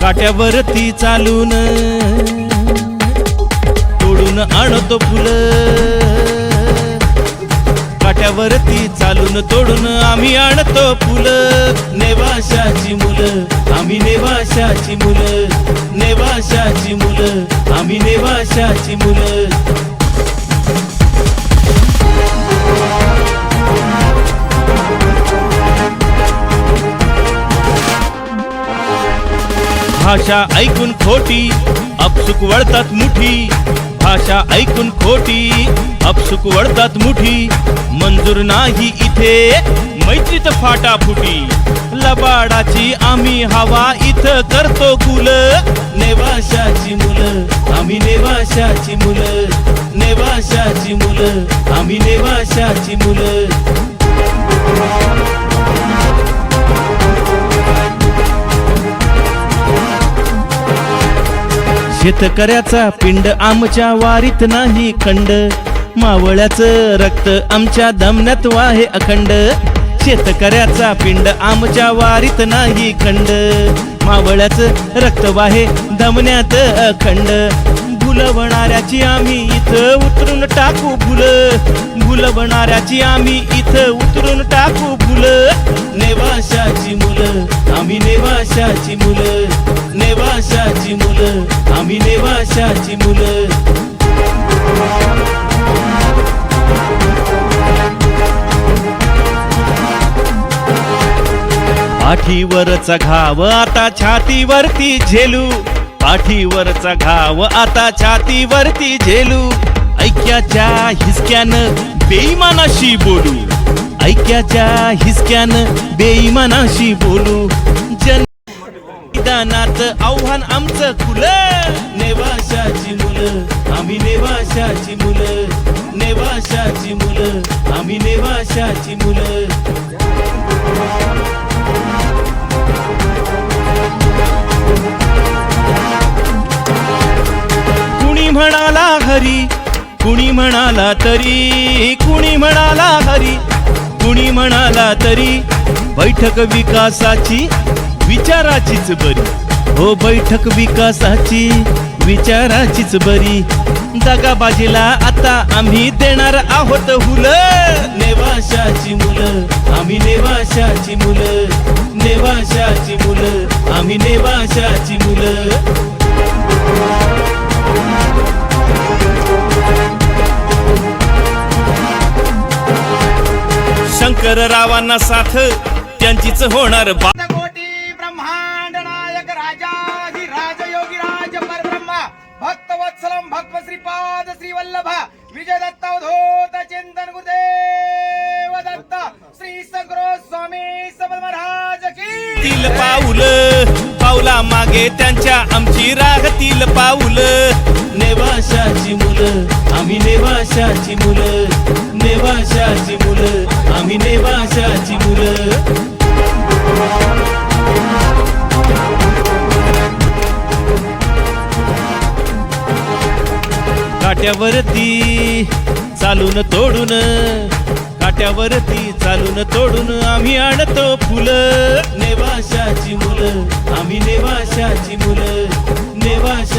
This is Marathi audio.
काट्यावरती चालून तोडून आणतो फुलं. काट्यावरती चालून तोडून आम्ही आणतो फुलं. नेवाशाची मुलं आम्ही नेवाशाची मुलं. नेवाशाची मुलं आम्ही नेवाशाची मुलं. भाषा ऐकून खोटी अपसुक वळतात मुठी. भाषा ऐकून खोटी अपसुक वळतात मुठी. मंजूर नाही इथे मैत्रीत फाटा फुटी. लबाडाची आम्ही हवा इथं करतो कुल. नेवाशाची मुलं आम्ही नेवाशाची मुलं. नेवाशाची मुलं आम्ही नेवाशाची मुलं. शेतकऱ्याचा पिंड आमच्या वारीत नाही खंड. मावळ्याचं रक्त आमच्या दमण्यात वाहे अखंड. शेतकऱ्याचा पिंड आमच्या वारीत नाही खंड. मावळ्याचं रक्त वाहे दमण्यात अखंड. भुलवणाऱ्याची आम्ही इथं उतरून टाकू फुल भुलवणाऱ्याची आम्ही इथं उतरून टाकू फुल नेवाशाची मुलं आम्ही नेवाशाची मुलं. नेवाशाची मुलं आम्ही नेवाशाची मुलं. पाठीवरचा घाव आता छातीवरती झेलू. पाठीवरचा घाव आता छातीवरती झेलू. ऐक्याच्या हिसक्यानं बेईमानाशी बोलू. ऐक्याच्या हिसक्यानं बेईमानाशी बोलू. जन आव्हान आमचं खुलं. नेवाशाची मुलं आम्ही नेवाशाची मुलं. नेवाशाची मुलं आम्ही नेवाशाची मुलं. कुणी म्हणाला हरी कुणी म्हणाला तरी कुणी म्हणाला हरी कुणी म्हणाला तरी बैठक विकासाची विचाराचीच बरी. हो बैठक विकासाची विचाराचीच बरी. दगाबाजीला आता आम्ही देणार आहोत हुल. नेवाशाची मुलं आम्ही नेवाशाची मुलं. नेवाशाची मुलं आम्ही नेवाशाची मुलं. शंकररावांना साथ त्यांचीच होणार बा श्री वल्लभ विजय दत्त अवधूत चिंतन गुरुदेव दत्त श्री सगरो स्वामी समर्थ महाराज की तील पाऊल पाऊला मागे त्यांच्या आमची राहतील पाऊल. नेवाशाची मुलं आम्ही नेवाशाची मुलं. नेवाशाची मुलं आम्ही नेवाशाची मुलं. काट्यावरती चालून तोडून काट्यावरती चालून तोडून आम्ही आणतो फुलं. नेवाशाची मुलं आम्ही नेवाशाची मुलं नेवाशा